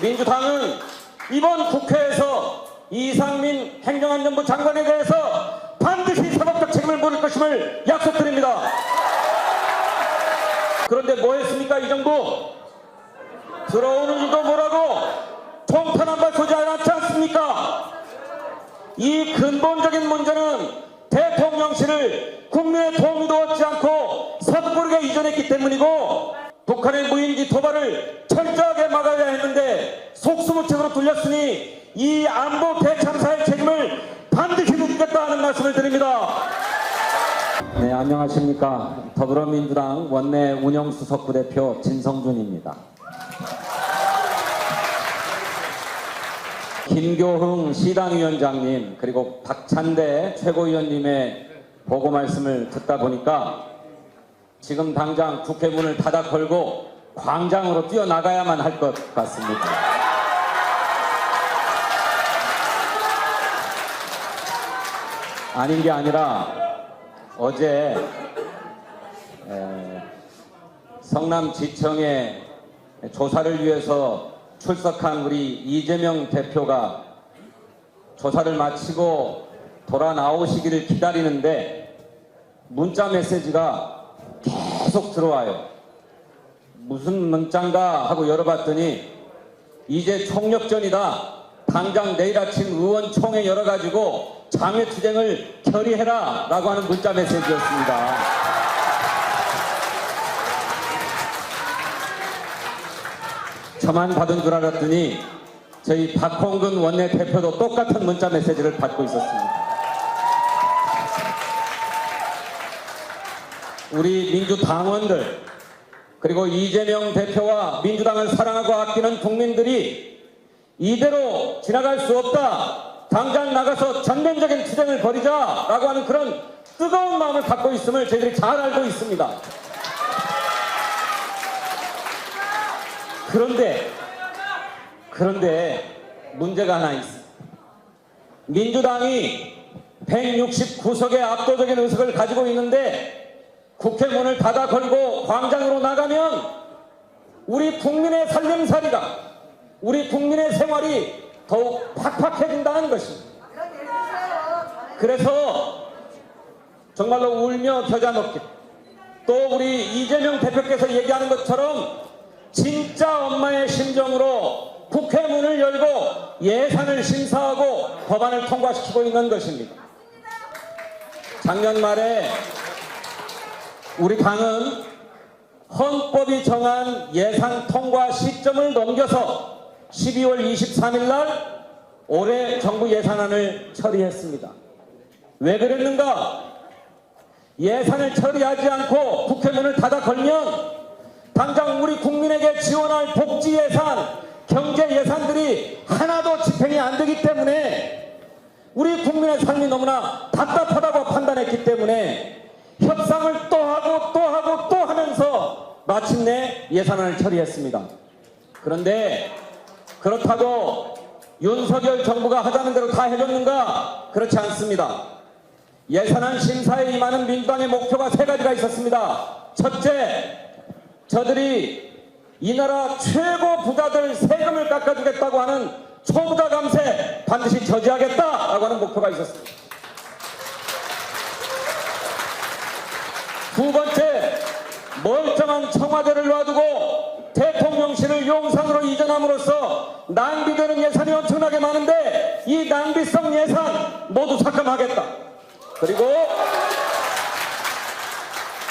민주당은 이번 국회에서 이상민 행정안전부 장관에 대해서 반드시 사법적 책임을 물을 것임을 약속드립니다. 그런데 뭐 했습니까 이 정부? 들어오는 일도 뭐라고 통탄 한발 쏘지 않았지 않습니까? 이 근본적인 문제는 대통령실을 국민의 도움도 얻지 않고 섣부르게 이전했기 때문이고 북한의 무인기 도발을 철저하게 막아야 했는데 속수무책으로 뚫렸으니 이 안보 대참사의 책임을 반드시 묻겠다 하는 말씀을 드립니다. 네, 안녕하십니까. 더불어민주당 원내 운영수석 부대표 진성준입니다. 김교흥 시당위원장님 그리고 박찬대 최고위원님의 보고 말씀을 듣다 보니까 지금 당장 국회 문을 닫아 걸고 광장으로 뛰어나가야만 할 것 같습니다. 아닌 게 아니라 어제 에, 성남지청에 조사를 위해서 출석한 우리 이재명 대표가 조사를 마치고 돌아 나오시기를 기다리는데 문자 메시지가 계속 들어와요. 무슨 문자인가 하고 열어봤더니 이제 총력전이다. 당장 내일 아침 의원총회 열어가지고 장외투쟁을 결의해라 라고 하는 문자 메시지였습니다. 저만 받은 줄 알았더니 저희 박홍근 원내대표도 똑같은 문자 메시지를 받고 있었습니다. 우리 민주당원들 그리고 이재명 대표와 민주당을 사랑하고 아끼는 국민들이 이대로 지나갈 수 없다. 당장 나가서 전면적인 투쟁을 벌이자라고 하는 그런 뜨거운 마음을 갖고 있음을 저희들이 잘 알고 있습니다. 그런데 그런데 문제가 하나 있어. 민주당이 169석의 압도적인 의석을 가지고 있는데 국회 문을 닫아 걸고 광장으로 나가면 우리 국민의 살림살이가 우리 국민의 생활이 더욱 팍팍해진다는 것입니다. 그래서 정말로 울며 겨자 먹기 또 우리 이재명 대표께서 얘기하는 것처럼 진짜 엄마의 심정으로 국회 문을 열고 예산을 심사하고 법안을 통과시키고 있는 것입니다. 작년 말에 우리 당은 헌법이 정한 예산 통과 시점을 넘겨서 12월 23일 날 올해 정부 예산안을 처리했습니다. 왜 그랬는가? 예산을 처리하지 않고 국회 문을 닫아 걸면 당장 우리 국민에게 지원할 복지 예산, 경제 예산들이 하나도 집행이 안 되기 때문에 우리 국민의 삶이 너무나 답답하다고 판단했기 때문에 협상을 또 하고 또 하고 또 하면서 마침내 예산안을 처리했습니다. 그런데 그렇다고 윤석열 정부가 하자는 대로 다 해줬는가? 그렇지 않습니다. 예산안 심사에 임하는 민주당의 목표가 세 가지가 있었습니다. 첫째, 저들이 이 나라 최고 부자들 세금을 깎아주겠다고 하는 초부자 감세 반드시 저지하겠다라고 하는 목표가 있었습니다. 두 번째, 멀쩡한 청와대를 놔두고 대통령실을 용산으로 이전함으로써 낭비되는 예산이 엄청나게 많은데 이 낭비성 예산 모두 삭감하겠다. 그리고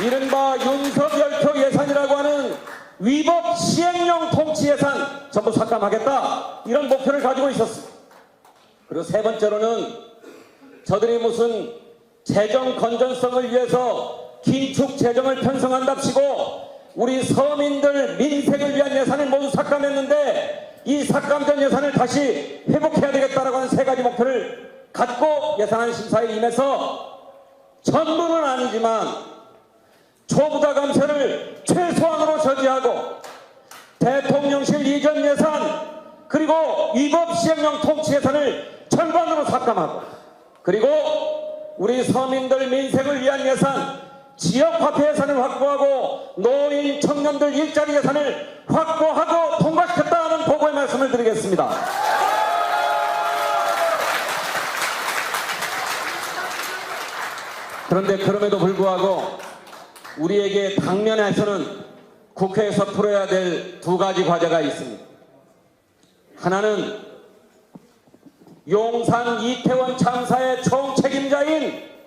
이른바 윤석열표 예산이라고 하는 위법 시행령 통치 예산 전부 삭감하겠다. 이런 목표를 가지고 있었습니다. 그리고 세 번째로는 저들이 무슨 재정 건전성을 위해서 긴축 재정을 편성한답시고 우리 서민들 민생을 위한 예산을 모두 삭감했는데 이 삭감된 예산을 다시 회복해야 되겠다라고 하는 세 가지 목표를 갖고 예산안 심사에 임해서 전부는 아니지만 초부자 감세를 최소한으로 저지하고 대통령실 이전 예산 그리고 위법 시행령 통치 예산을 절반으로 삭감하고 그리고 우리 서민들 민생을 위한 예산 지역 화폐 예산을 확보하고 노인 청년들 일자리 예산을 확보하고 통과시켰다는 보 보고의 말씀을 드리겠습니다. 그런데 그럼에도 불구하고 우리에게 당면에서는 국회에서 풀어야 될 두 가지 과제가 있습니다. 하나는 용산 이태원 참사의 총책임자인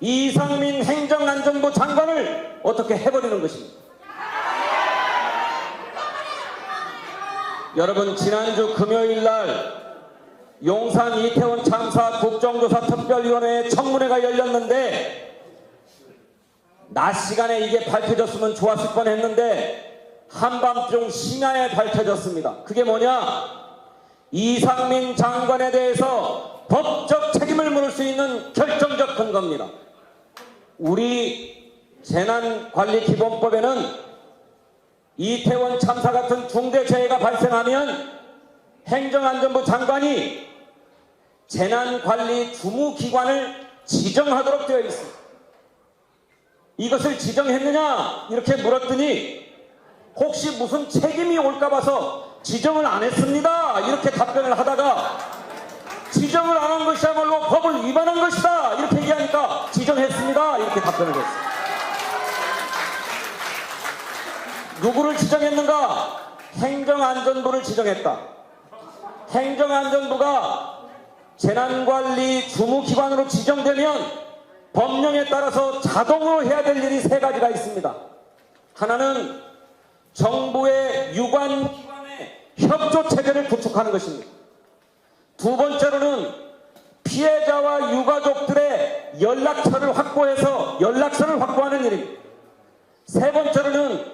이상민 행정안전부 장관을 어떻게 해버리는 것입니다. 여러분 지난주 금요일 날 용산 이태원 참사 국정조사 특별위원회 청문회가 열렸는데 낮 시간에 이게 밝혀졌으면 좋았을 뻔했는데 한밤중 심야에 밝혀졌습니다. 그게 뭐냐? 이상민 장관에 대해서 법적 책임을 물을 수 있는 결정적 근거입니다. 우리 재난관리기본법에는 이태원 참사 같은 중대재해가 발생하면 행정안전부 장관이 재난관리 주무기관을 지정하도록 되어 있습니다. 이것을 지정했느냐 이렇게 물었더니 혹시 무슨 책임이 올까 봐서 지정을 안 했습니다 이렇게 답변을 하다가 지정을 안 한 것이야말로 법을 위반한 것이다 이렇게 얘기하니까 지정했습니다 이렇게 답변을 했습니다. 누구를 지정했는가? 행정안전부를 지정했다. 행정안전부가 재난관리 주무기관으로 지정되면 법령에 따라서 자동으로 해야 될 일이 세 가지가 있습니다. 하나는 정부의 유관 기관의 협조 체계를 구축하는 것입니다. 두 번째로는 피해자와 유가족들의 연락처를 확보해서 연락처를 확보하는 일입니다. 세 번째로는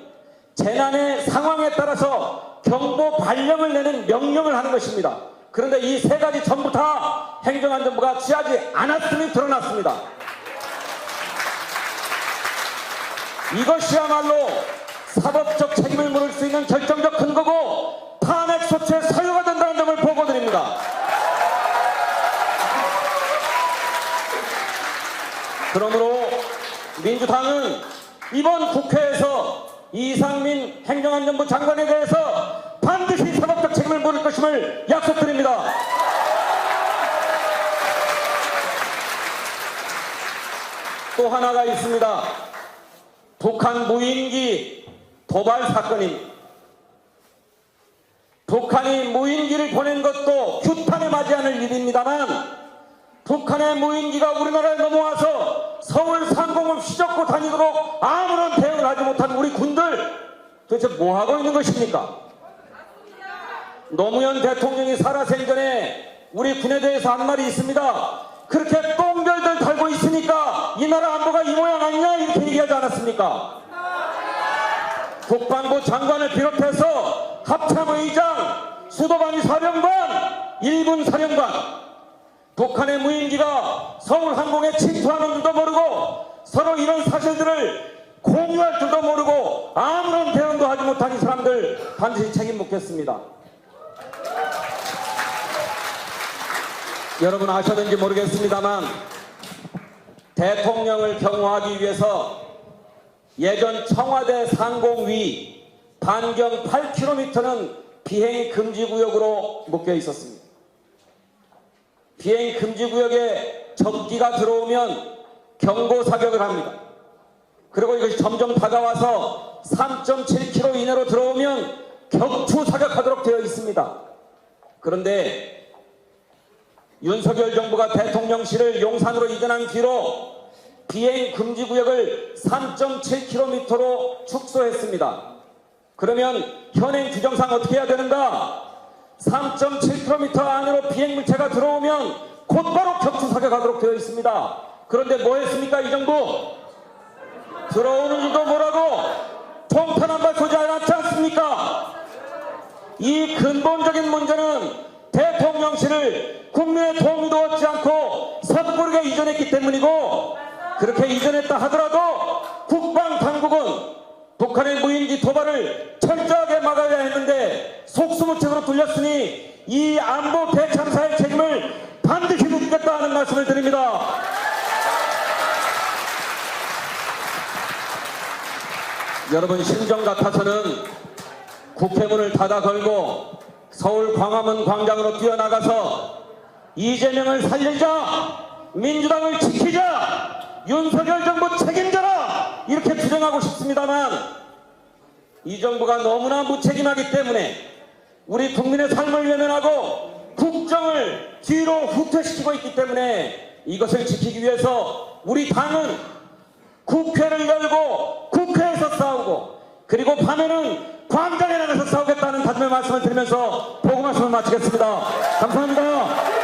재난의 상황에 따라서 경보 발령을 내는 명령을 하는 것입니다. 그런데 이 세 가지 전부 다 행정안전부가 취하지 않았음이 드러났습니다. 이것이야말로 사법적 책임을 물을 수 있는 결정적 근거고 탄핵 소추의 사유가 된다는 점을 보고드립니다. 그러므로 민주당은 이번 국회에서 이상민 행정안전부 장관에 대해서 반드시 사법적 책임을 물을 것임을 약속드립니다. 또 하나가 있습니다. 북한 무인기 도발 사건입니다. 북한이 무인기를 보낸 것도 규탄에 맞이하는 일입니다만 북한의 무인기가 우리나라에 넘어와서 서울 상공을 휘젓고 다니도록 아무런 대응을 하지 못한 우리 군들 도대체 뭐 하고 있는 것입니까? 노무현 대통령이 살아생전에 우리 군에 대해서 한 말이 있습니다. 그렇게 똥별들 달고 있으니까 이 나라 안보가 이 모양 아니냐 이렇게 얘기하지 않았습니까? 국방부 장관을 비롯해서 합참의장, 수도방위 사령관, 일군 사령관, 북한의 무인기가 서울 항공에 침투하는 줄도 모르고 서로 이런 사실들을 공유할 줄도 모르고 아무런 대응도 하지 못한 이 사람들 반드시 책임 묻겠습니다. 여러분 아셨는지 모르겠습니다만 대통령을 경호하기 위해서 예전 청와대 상공위 반경 8km는 비행 금지 구역으로 묶여 있었습니다. 비행 금지 구역에 적기가 들어오면 경고 사격을 합니다. 그리고 이것이 점점 다가와서 3.7km 이내로 들어오면 격추 사격하도록 되어 있습니다. 그런데 윤석열 정부가 대통령실을 용산으로 이전한 뒤로 비행 금지 구역을 3.7km로 축소했습니다. 그러면 현행 규정상 어떻게 해야 되는가? 3.7km 안으로 비행 물체가 들어오면 곧바로 격추 사격하도록 되어 있습니다. 그런데 뭐 했습니까 이 정부? 들어오는 줄도 뭐라고 통탄 한 발 쏘지 않았지 않습니까? 이 근본적인 문제는 대통령실을 국민의 도움도 얻지 않고 섣부르게 이전했기 때문이고 그렇게 이전했다 하더라도 국방 당국은 북한의 무인기 도발을 철저하게 막아야 했는데 속수무책으로 뚫렸으니 이 안보 대참사의 책임을 반드시 묻겠다 하는 말씀을 드립니다. 여러분 심정 같아서는 국회문을 닫아 걸고 서울 광화문 광장으로 뛰어나가서 이재명을 살리자 민주당을 지키자 윤석열 정부 책임져라 이렇게 주장하고 싶습니다만 이 정부가 너무나 무책임하기 때문에 우리 국민의 삶을 외면하고 국정을 뒤로 후퇴시키고 있기 때문에 이것을 지키기 위해서 우리 당은 국회를 열고 국회에서 싸우고 그리고 밤에는 광장에 나가서 싸우겠다는 다짐의 말씀을 드리면서 보고 말씀을 마치겠습니다. 감사합니다.